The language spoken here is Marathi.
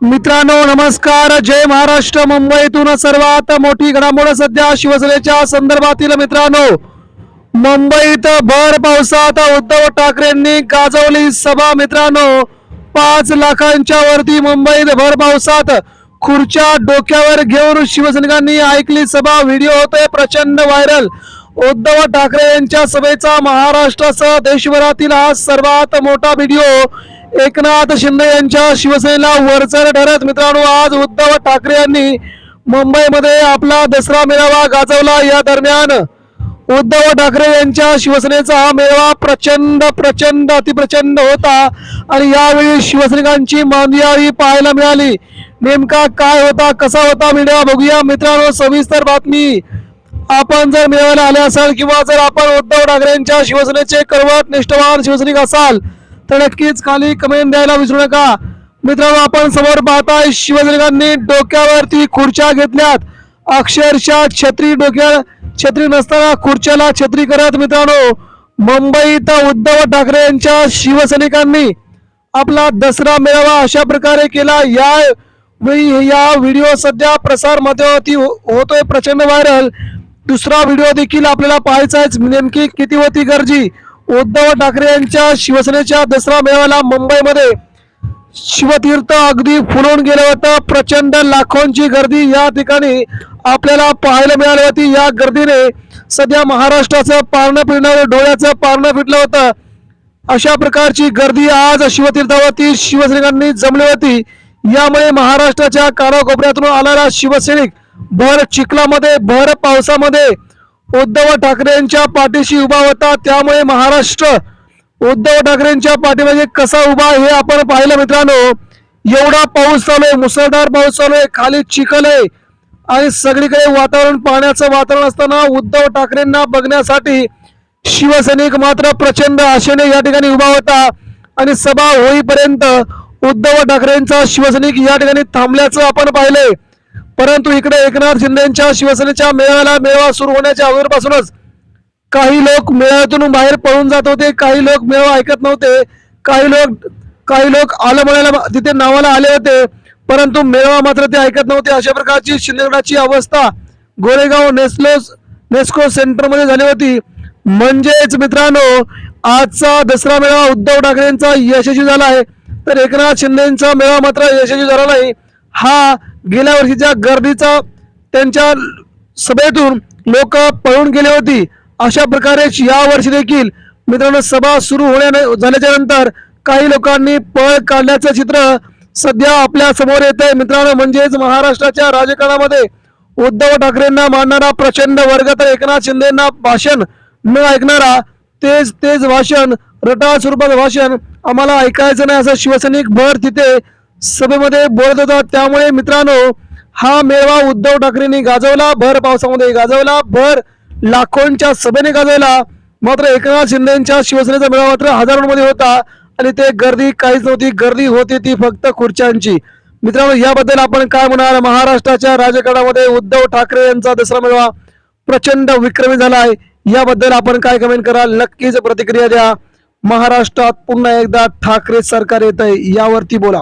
मित्रांनो नमस्कार. जय महाराष्ट्र. मुंबईतून सर्वात मोठी घडामोड सध्या शिवसेनेच्या संदर्भातील मित्रांनो. मुंबईत भर पावसात उद्धव ठाकरेंनी गाजवली सभा मित्रांनो. पाच लाखांच्या वरती मुंबईत भर पावसात खुर्च्या डोक्यावर घेऊन शिवसैनिकांनी ऐकली सभा. व्हिडिओ होतोय प्रचंड व्हायरल. उद्धव ठाकरे यांच्या सभेचा महाराष्ट्रासह देशभरातील हा सर्वात मोठा व्हिडिओ. एकनाथ शिंदे यांच्या शिवसेनेला वरचर ठरत मित्रांनो आज उद्धव ठाकरे यांनी मुंबईमध्ये आपला दसरा मेळावा गाजवला. या दरम्यान उद्धव ठाकरे यांच्या शिवसेनेचा हा मेळावा प्रचंड प्रचंड अतिप्रचंड होता. आणि यावेळी शिवसैनिकांची मांदियाळी पाहायला मिळाली. नेमका काय होता कसा होता मेळावा बघूया. मित्रांनो सविस्तर बातमी आपण जर मेळाव्याला आले असाल किंवा जर आपण उद्धव ठाकरेंच्या शिवसेनेचे करवट निष्ठवान शिवसैनिक असाल तर नक्कीच खाली कमेंट द्यायला विसरू नका. मित्रांनो आपण समोर पाहताय शिवसैनिकांनी डोक्यावरती खुर्च्या घेतल्यात. अक्षरशः छत्री डोक्या छत्री नसताना खुर्च्याला छत्री करत मित्रांनो मुंबईत उद्धव ठाकरे यांच्या शिवसैनिकांनी आपला दसरा मेळावा अशा प्रकारे केला. या वेळी या व्हिडिओ सध्या प्रसार माध्यमावरती हो, होतोय प्रचंड व्हायरल. दुसरा व्हिडिओ देखील आपल्याला पाहायचा आहे. नेमकी किती होती गर्दी? उद्धव ठाकरे यांच्या शिवसेनेच्या दसरा मेळाव्याला मुंबईमध्ये शिवतीर्थ अगदी फुलून गेलं होतं. प्रचंड लाखोंची गर्दी या ठिकाणी आपल्याला पाहायला मिळाली होती. या गर्दीने सध्या महाराष्ट्राचं पारणं फिरणारं डोळ्याचं पारणं फिटलं होतं. अशा प्रकारची गर्दी आज शिवतीर्थावरती शिवसैनिकांनी जमली होती. यामुळे महाराष्ट्राच्या कानाकोपऱ्यातून आलेला शिवसैनिक भर चिखलामध्ये भर पावसामध्ये उद्धव ठाकरेंच्या पाठीशी उभा होता. त्यामुळे महाराष्ट्र उद्धव ठाकरेंच्या पाठीमागे कसा उभा हे आपण पाहिलं मित्रांनो. एवढा पाऊस चालू आहे मुसळधार पाऊस चालू आहे खाली चिखल आहे. आणि सगळीकडे वातावरण पाण्याचं वातावरण असताना उद्धव ठाकरेंना बघण्यासाठी शिवसैनिक मात्र प्रचंड आशेने या ठिकाणी उभा होता. आणि सभा होईपर्यंत उद्धव ठाकरेंचा शिवसैनिक या ठिकाणी थांबल्याचं आपण पाहिलंय. परंतु इकडे एकनाथ शिंदेच्या शिवसेनेच्या मेळाव्याला मेळावा सुरू होण्याच्या अगोदरपासूनच काही लोक मेळाव्यातून बाहेर पळून जात होते काही लोक मेळावा ऐकत नव्हते काही लोक काही लोक आलं म्हणायला तिथे नावाला आले होते परंतु मेळावा मात्र ते ऐकत नव्हते. अशा प्रकारची शिंदेगडाची अवस्था गोरेगाव नेस्लो नेस्को सेंटरमध्ये झाली होती. म्हणजेच मित्रांनो आजचा दसरा मेळावा उद्धव ठाकरेंचा यशस्वी झाला आहे. तर एकनाथ शिंदेचा मेळावा मात्र यशस्वी झाला नाही. हा गेल्या वर्षीच्या गर्दीचा त्यांच्या सभेतून लोक पळून गेले होती अशा प्रकारे या वर्षी देखील मित्रांनो सभा सुरू होण्या झाल्याच्यानंतर काही लोकांनी पळ काढल्याचं चित्र सध्या आपल्यासमोर येत आहे मित्रांनो म्हणजेच महाराष्ट्राच्या राजकारणामध्ये उद्धव ठाकरेंना मानणारा प्रचंड वर्ग तर एकनाथ शिंदेना भाषण न ऐकणारा तेच तेच भाषण रटाळ स्वरूपाचं भाषण आम्हाला ऐकायचं नाही असं शिवसैनिक भर तिथे सभेमध्ये बोलत होता. त्यामुळे मित्रांनो हा मेळावा उद्धव ठाकरेंनी गाजवला. भर पावसामध्ये गाजवला. भर लाखोंच्या सभेने गाजवला. मात्र एकनाथ शिंदेच्या शिवसेनेचा मेळावा मात्र हजारोंमध्ये होता आणि ते गर्दी काहीच नव्हती. गर्दी होती ती फक्त खुर्च्यांची. मित्रांनो याबद्दल आपण काय म्हणाल महाराष्ट्राच्या राजकारणामध्ये उद्धव ठाकरे यांचा दसरा मेळावा प्रचंड विक्रमी झाला आहे याबद्दल आपण काय कमेंट कराल? नक्कीच प्रतिक्रिया द्या. महाराष्ट्रात पुन्हा एकदा ठाकरे सरकार येत आहे यावरती बोला.